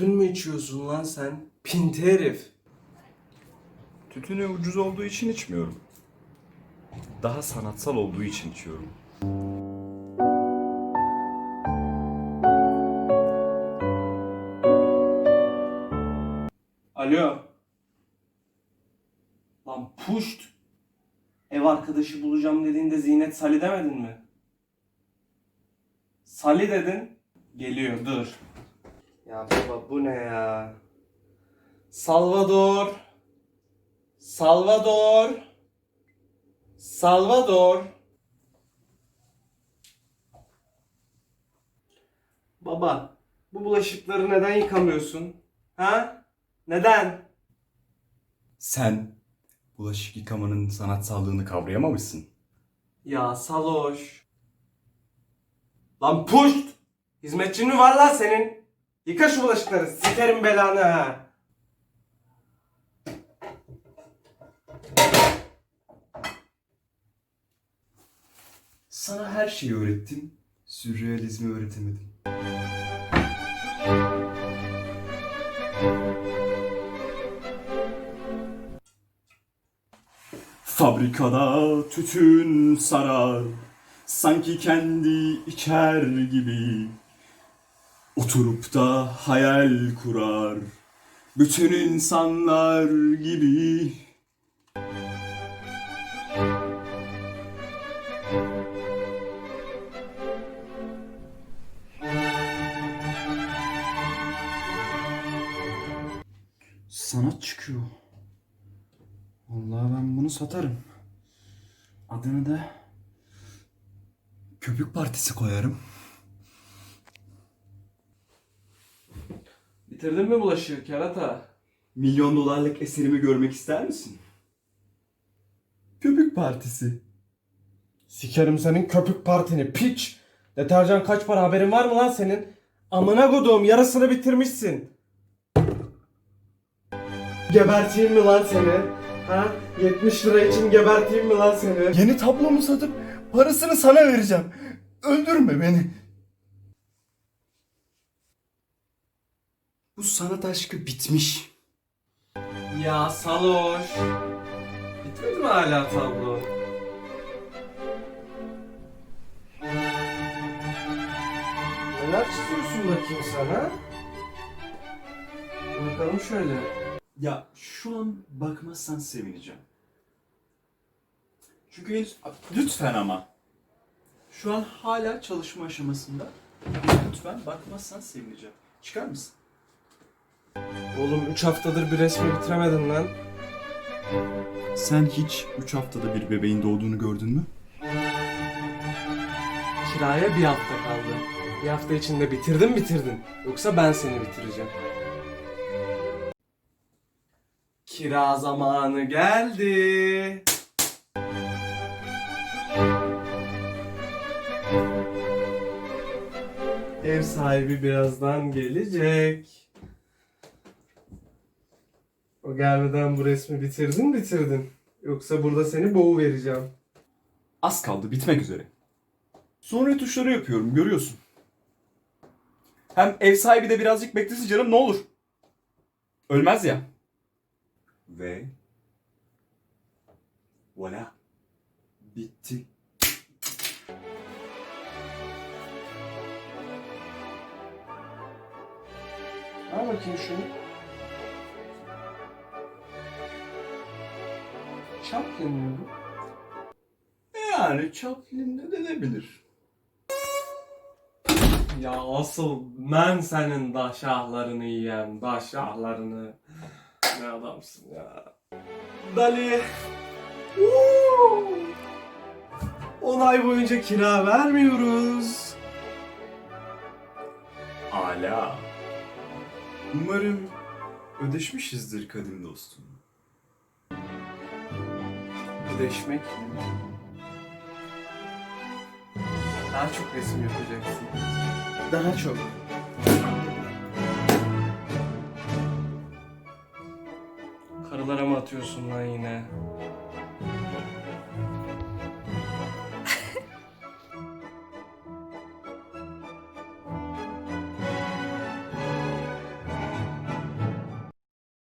Tütün mü içiyorsun lan sen? Pinti herif. Tütünü ucuz olduğu için içmiyorum. Daha sanatsal olduğu için içiyorum. Alo. Lan puşt. Ev arkadaşı bulacağım dediğinde Zinet Sali demedin mi? Sali dedin. Geliyor dur. Ya baba bu ne ya? Salvador. Salvador. Salvador. Baba, bu bulaşıkları neden yıkamıyorsun? Ha? Neden? Sen bulaşık yıkamanın sanatsallığını kavrayamamışsın. Ya saloş. Lan puşt! Hizmetçin mi var lan senin? Yıka şu bulaşıkları. Sikerim belanı ha. Sana her şeyi öğrettim, sürrealizmi öğretemedim. Fabrikada tütün sarar, sanki kendi içer gibi. Oturup da hayal kurar, bütün insanlar gibi. Sanat çıkıyor. Vallahi ben bunu satarım. Adını da Köpük Partisi koyarım. Bitirdin mi bulaşığı kerata? Milyon dolarlık eserimi görmek ister misin? Köpük Partisi. Sikerim senin köpük partini piç. Deterjan kaç para haberin var mı lan senin? Amına koduğum yarısını bitirmişsin. Geberteyim mi lan seni? Ha? 70 lira için geberteyim mi lan seni? Yeni tablomu satıp parasını sana vereceğim. Öldürme beni. Bu sanat aşkı bitmiş. Ya saloş. Bitmedi mi hala tablo? Neler çiziyorsun bakayım sana? Bakalım şöyle. Ya şu an bakmazsan sevineceğim. Çünkü henüz... Lütfen ama. Şu an hala çalışma aşamasında. Lütfen bakmazsan sevineceğim. Çıkar mısın? Oğlum 3 haftadır bir resmi bitiremedin lan. Sen hiç 3 haftada bir bebeğin doğduğunu gördün mü? Kiraya bir hafta kaldı. Bir hafta içinde bitirdin bitirdin. Yoksa ben seni bitireceğim. Kira zamanı geldi. Ev sahibi birazdan gelecek. O gelmeden bu resmi bitirdin bitirdin. Yoksa burada seni boğu vereceğim. Az kaldı bitmek üzere. Sonra tuşları yapıyorum görüyorsun. Hem ev sahibi de birazcık beklesin canım ne olur. Ölmez ya. Ve voilà. Bitti. Al bakayım şunu. Chaplin mi bu? Yani Chaplin'de denebilir. Ya asıl ben senin daşahlarını yiyem, daşahlarını. Ne adamsın ya. Dali. Woo! 10 ay boyunca kira vermiyoruz. Ala. Umarım ödeşmişizdir kadim dostum. Ödeşmek mi? Daha çok resim yapacaksın. Daha çok. Karılara mı atıyorsun lan yine?